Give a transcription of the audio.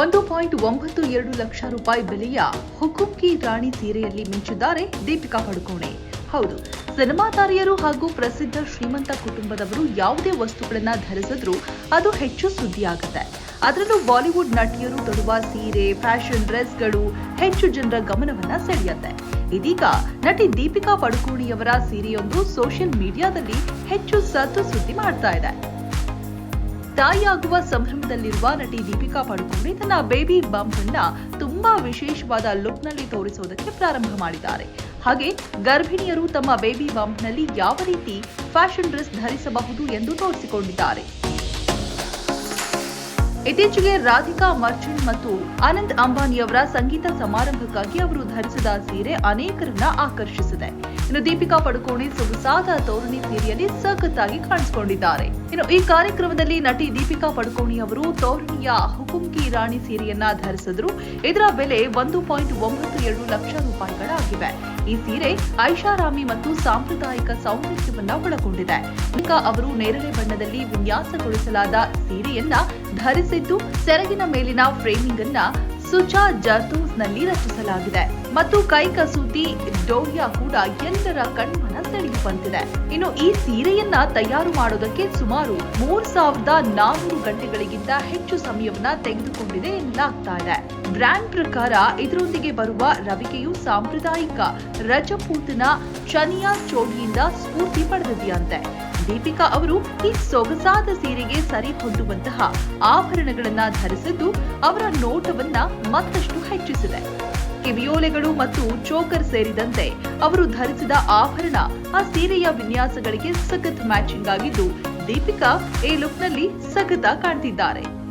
ಒಂದು ಪಾಯಿಂಟ್ ಒಂಬತ್ತು ಎರಡು ಲಕ್ಷ ರೂಪಾಯಿ ಬೆಲೆಯ ಹುಕುಂಕಿ ರಾಣಿ ಸೀರೆಯಲ್ಲಿ ಮಿಂಚಿದ್ದಾರೆ ದೀಪಿಕಾ ಪಡುಕೋಣೆ. ಹೌದು, ಸಿನಿಮಾ ತಾರೆಯರು ಹಾಗೂ ಪ್ರಸಿದ್ಧ ಶ್ರೀಮಂತ ಕುಟುಂಬದವರು ಯಾವುದೇ ವಸ್ತುಗಳನ್ನ ಧರಿಸಿದ್ರೂ ಅದು ಹೆಚ್ಚು ಸುದ್ದಿಯಾಗುತ್ತೆ. ಅದರಲ್ಲೂ ಬಾಲಿವುಡ್ ನಟಿಯರು ತೊಡುವ ಸೀರೆ, ಫ್ಯಾಷನ್ ಡ್ರೆಸ್ಗಳು ಹೆಚ್ಚು ಜನರ ಗಮನವನ್ನ ಸೆಳೆಯುತ್ತೆ. ಇದೀಗ ನಟಿ ದೀಪಿಕಾ ಪಡುಕೋಣಿಯವರ ಸೀರೆಯೊಂದು ಸೋಷಿಯಲ್ ಮೀಡಿಯಾದಲ್ಲಿ ಹೆಚ್ಚು ಸದ್ದು ಸುದ್ದಿ ಮಾಡ್ತಾ ಇದೆ. ತಾಯಿಯಾಗುವ ಸಂಭ್ರಮದಲ್ಲಿರುವ ನಟಿ ದೀಪಿಕಾ ಪಡುಕೋಣೆ ತನ್ನ ಬೇಬಿ ಬಂಪ್ ಅನ್ನ ತುಂಬಾ ವಿಶೇಷವಾದ ಲುಕ್ನಲ್ಲಿ ತೋರಿಸುವುದಕ್ಕೆ ಪ್ರಾರಂಭ ಮಾಡಿದ್ದಾರೆ. ಹಾಗೆ ಗರ್ಭಿಣಿಯರು ತಮ್ಮ ಬೇಬಿ ಬಂಪ್ನಲ್ಲಿ ಯಾವ ರೀತಿ ಫ್ಯಾಷನ್ ಡ್ರೆಸ್ ಧರಿಸಬಹುದು ಎಂದು ತೋರಿಸಿಕೊಂಡಿದ್ದಾರೆ. ಇತ್ತೀಚೆಗೆ ರಾಧಿಕಾ ಮರ್ಚೆಂಟ್ ಮತ್ತು ಆನಂದ್ ಅಂಬಾನಿಯವರ ಸಂಗೀತ ಸಮಾರಂಭಕ್ಕಾಗಿ ಅವರು ಧರಿಸಿದ ಸೀರೆ ಅನೇಕರನ್ನ ಆಕರ್ಷಿಸಿದೆ. ಇನ್ನು ದೀಪಿಕಾ ಪಡುಕೋಣೆ ಸೊಗಸಾದ ತೋರಣಿ ಸೀರೆಯಲ್ಲಿ ಸಖತ್ತಾಗಿ ಕಾಣಿಸಿಕೊಂಡಿದ್ದಾರೆ. ಇನ್ನು ಈ ಕಾರ್ಯಕ್ರಮದಲ್ಲಿ ನಟಿ ದೀಪಿಕಾ ಪಡುಕೋಣೆ ಅವರು ತೋರಣಿಯ ಹುಕುಂಕಿ ರಾಣಿ ಸೀರೆಯನ್ನ ಧರಿಸಿದ್ರು. ಇದರ ಬೆಲೆ ಒಂದು ಪಾಯಿಂಟ್ ಒಂಬತ್ತು ಎರಡು ಲಕ್ಷ ರೂಪಾಯಿಗಳಾಗಿವೆ. ಈ ಸೀರೆ ಐಷಾರಾಮಿ ಮತ್ತು ಸಾಂಪ್ರದಾಯಿಕ ಸೌಂದರ್ಯವನ್ನ ಒಳಗೊಂಡಿದೆ. ದೀಪಿಕಾ ಅವರು ನೇರಳೆ ಬಣ್ಣದಲ್ಲಿ ವಿನ್ಯಾಸಗೊಳಿಸಲಾದ ಸೀರೆಯನ್ನ ಧರಿಸಿದ್ದು ಸೆರಗಿನ ಮೇಲಿನ ಫ್ರೇಮಿಂಗ್ ಅನ್ನ ಸುಜಾ ಜರ್ದೋಸ್ನಲ್ಲಿ ರಚಿಸಲಾಗಿದೆ. ಮತ್ತು ಕೈ ಕಸೂತಿ ಡೋರಿಯಾ ಕೂಡ ಎಲ್ಲರ ಕಣ್ಮನ ಸೆಳೆಯುವಂತಿದೆ ಇನ್ನು ಈ ಸೀರೆಯನ್ನ ತಯಾರು ಮಾಡೋದಕ್ಕೆ ಸುಮಾರು ಮೂರ್ ಸಾವಿರದ ನಾನೂರು ಗಂಟೆಗಳಿಗಿಂತ ಹೆಚ್ಚು ಸಮಯವನ್ನ ತೆಗೆದುಕೊಂಡಿದೆ ಎನ್ನಲಾಗ್ತಾ ಇದೆ. ಬ್ರ್ಯಾಂಡ್ ಪ್ರಕಾರ ಇದರೊಂದಿಗೆ ಬರುವ ರವಿಕೆಯು ಸಾಂಪ್ರದಾಯಿಕ ರಜಪೂತನ ಚನಿಯಾ ಚೋಡಿಯಿಂದ ಸ್ಫೂರ್ತಿ ಪಡೆದಿದೆಯಂತೆ ದೀಪಿಕಾ ಅವರು ಈ ಸೊಗಸಾದ ಸೀರೆಗೆ ಸರಿ ಹೊಂದುವಂತಹ ಆಭರಣಗಳನ್ನ ಧರಿಸಿದ್ದು ಅವರ ನೋಟವನ್ನ ಮತ್ತಷ್ಟು ಹೆಚ್ಚಿಸಿದೆ. ಕಿವಿಯೋಲೆಗಳು ಮತ್ತು ಚೋಕರ್ ಸೇರಿದಂತೆ ಅವರು ಧರಿಸಿದ ಆಭರಣ ಆ ಸೀರೆಯ ವಿನ್ಯಾಸಗಳಿಗೆ ಸಖತ್ ಮ್ಯಾಚಿಂಗ್ ಆಗಿದ್ದು ದೀಪಿಕಾ ಈ ಲುಕ್ನಲ್ಲಿ ಸಖತ ಕಾಣ್ತಿದ್ದಾರೆ.